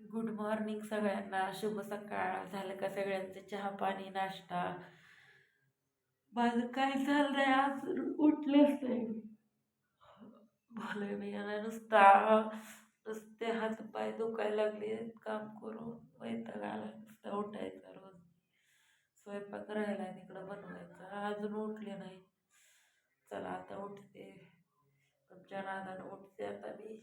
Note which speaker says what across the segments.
Speaker 1: Good morning सगळ्यांना. शुभ सकाळ. झालं का सगळ्यांचं चहा पाणी नाश्ता? माझं काय आहे आज उठलंच नाही भले मी याला नुसता नुसते हात पाय दुखायला लागले काम करून वैताग आला नुसता उठायचा रोज. स्वयंपाक राहिला तिकडं बनवायचा. अजून उठले नाही. चला आता उठते. तुमच्या नादानं उठते आता मी.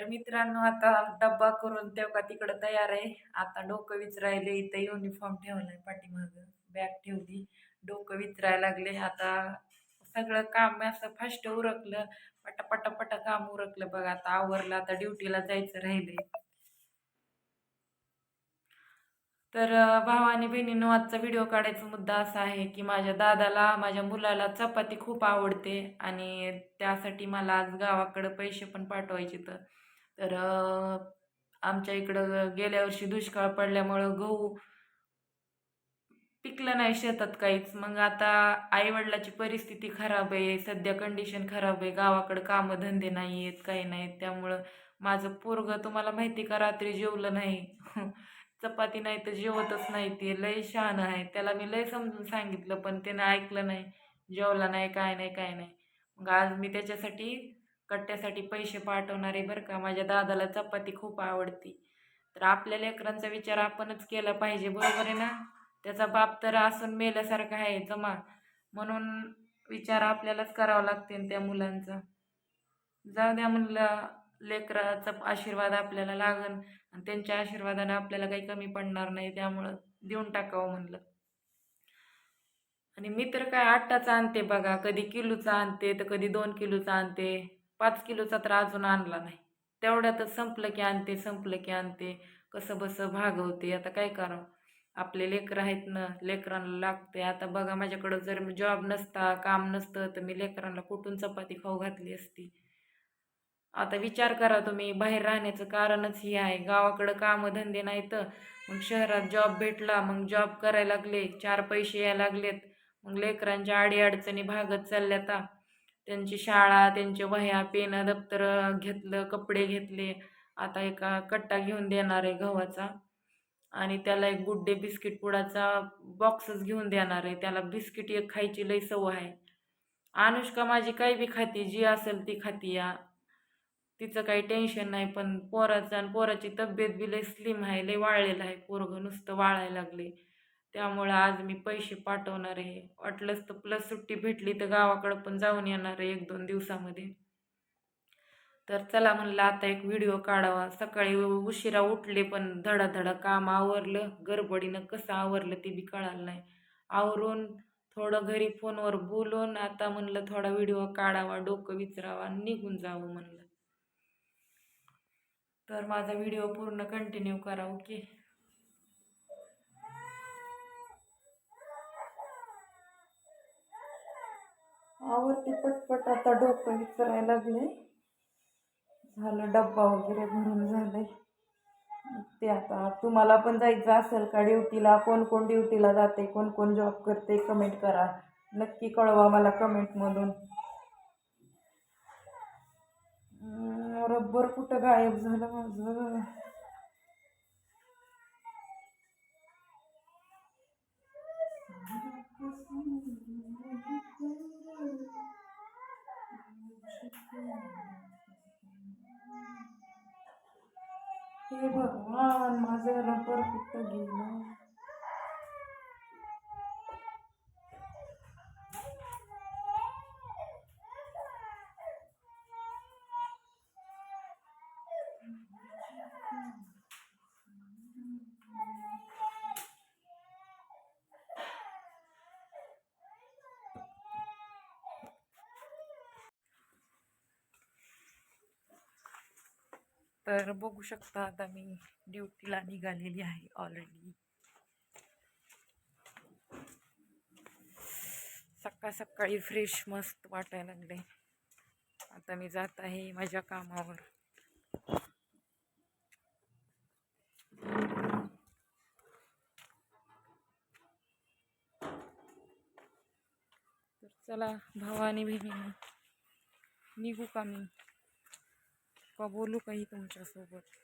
Speaker 1: तर मित्रांनो आता डब्बा करून तेव्हा तिकडं तयार आहे. आता डोकं विचरायले इथं युनिफॉर्म ठेवलाय पाठीमागं. बॅग ठेवली. डोकं विचरायला लागले. आता सगळं काम असं फास्ट उरकलं. पटा पटा काम उरकलं बघा. आता आवरलं. आता ड्युटीला जायचं राहिले तर अं, आणि बहिणीनं आजचा व्हिडिओ काढायचा मुद्दा असा आहे की माझ्या दादाला माझ्या मुलाला चपाती खूप आवडते आणि त्यासाठी मला आज गावाकडं पैसे पण पाठवायचे तर. तर आमच्या इकडं गेल्या वर्षी दुष्काळ पडल्यामुळं गहू पिकलं नाही शेतात काहीच. मग आता आईवडिलाची परिस्थिती खराब आहे सध्या कंडिशन खराब आहे गावाकडं कामं धंदे नाही आहेत काही नाहीत त्यामुळं माझं पोरगं तुम्हाला माहिती का रात्री जेवलं नाही. चपाती नाही तर जेवतच नाही ते लय शहाणं आहे. त्याला मी लय समजून सांगितलं पण त्यानं ऐकलं नाही. जेवला नाही काय नाही काय नाही. मग आज मी त्याच्यासाठी कट्ट्यासाठी पैसे पाठवणारे बरं का. माझ्या दादाला चपाती खूप आवडती. तर आपल्या लेकरांचा विचार आपणच केला पाहिजे बरोबर आहे ना? त्याचा बाप तर असून मेल्यासारखा आहे जमा. म्हणून विचार आपल्यालाच करावा लागते त्या मुलांचा. जाऊ द्या म्हणलं लेकराचा आशीर्वाद आपल्याला लागन आणि त्यांच्या आशीर्वादानं आपल्याला काही कमी पडणार नाही त्यामुळं देऊन टाकावं म्हणलं. आणि मी तर काय आट्टाचा आणते बघा. कधी किलोचा आणते तर कधी दोन किलोचा आणते. पाच किलोचा तर अजून आणला नाही. तेवढ्यातच संपलं की आणते संपलं की आणते. कसं बसं भागवते. आता काय करावं? आपले लेकरं आहेत ना लेकरांना लागते आता बघा माझ्याकडं जर जॉब नसता काम नसतं तर मी लेकरांना कुठून चपाती खाऊ घातली असती? आता विचार करा तुम्ही. बाहेर राहण्याचं कारणच हे आहे. गावाकडं कामं धंदे नाही तर मग शहरात जॉब भेटला मग जॉब करायला लागले. चार पैसे यायला लागलेत. मग लेकरांच्या अडीअडचणी भागत चालल्यात. त्यांची शाळा त्यांचे वह्या पेनं दप्तर घेतलं कपडे घेतले. आता एका कट्टा घेऊन देणार आहे गव्हाचा. आणि त्याला एक गुड्डे बिस्किट पुडाचा बॉक्सच घेऊन देणार आहे. त्याला बिस्किट एक खायची लई सवय आहे. अनुष्का माझी काही बी खाती जी असेल ती खाती या. तिचं काही टेन्शन नाही पण पोराचं आणि पोराची तब्येत बी लई स्लिम आहे लई वाळलेलं आहे. पोरगं नुसतं वाळायला लागले त्यामुळं आज मी पैसे पाठवणार आहे. वाटलंच तर प्लस सुट्टी भेटली तर गावाकडं पण जाऊन येणार आहे एक दोन दिवसामध्ये. तर चला म्हणलं आता एक व्हिडिओ काढावा. सकाळी उशिरा उठले पण धडाधडा काम आवरलं. गडबडीनं कसं आवरलं ते बी कळालं नाही. आवरून थोडं घरी फोनवर बोलून आता म्हणलं थोडा व्हिडिओ काढावा डोकं विचरावा आणि निघून जावं म्हणलं. तर माझा व्हिडिओ पूर्ण कंटिन्यू करा ओके आवडते पटपट आता डोकं विचारायला लागले झालं डब्बा वगैरे भरून झालंय. ते आता तुम्हाला पण जायचं असेल का ड्युटीला? कोण कोण ड्युटीला जाते? कोण कोण जॉब करते? कमेंट करा. नक्की कळवा मला कमेंटमधून रब्बर कुठं गायब झालं माझं? हे भगवान माझं रबर कुठं गेलं. तर बघू शकता आता मी ड्युटीला निघालेली आहे ऑलरेडी सकाळ सकाळी फ्रेश मस्त वाटायला लागले आता मी जात आहे माझ्या कामावर. तर चला भावा आणि निघू का मी? का बोलू काही तुमच्यासोबत?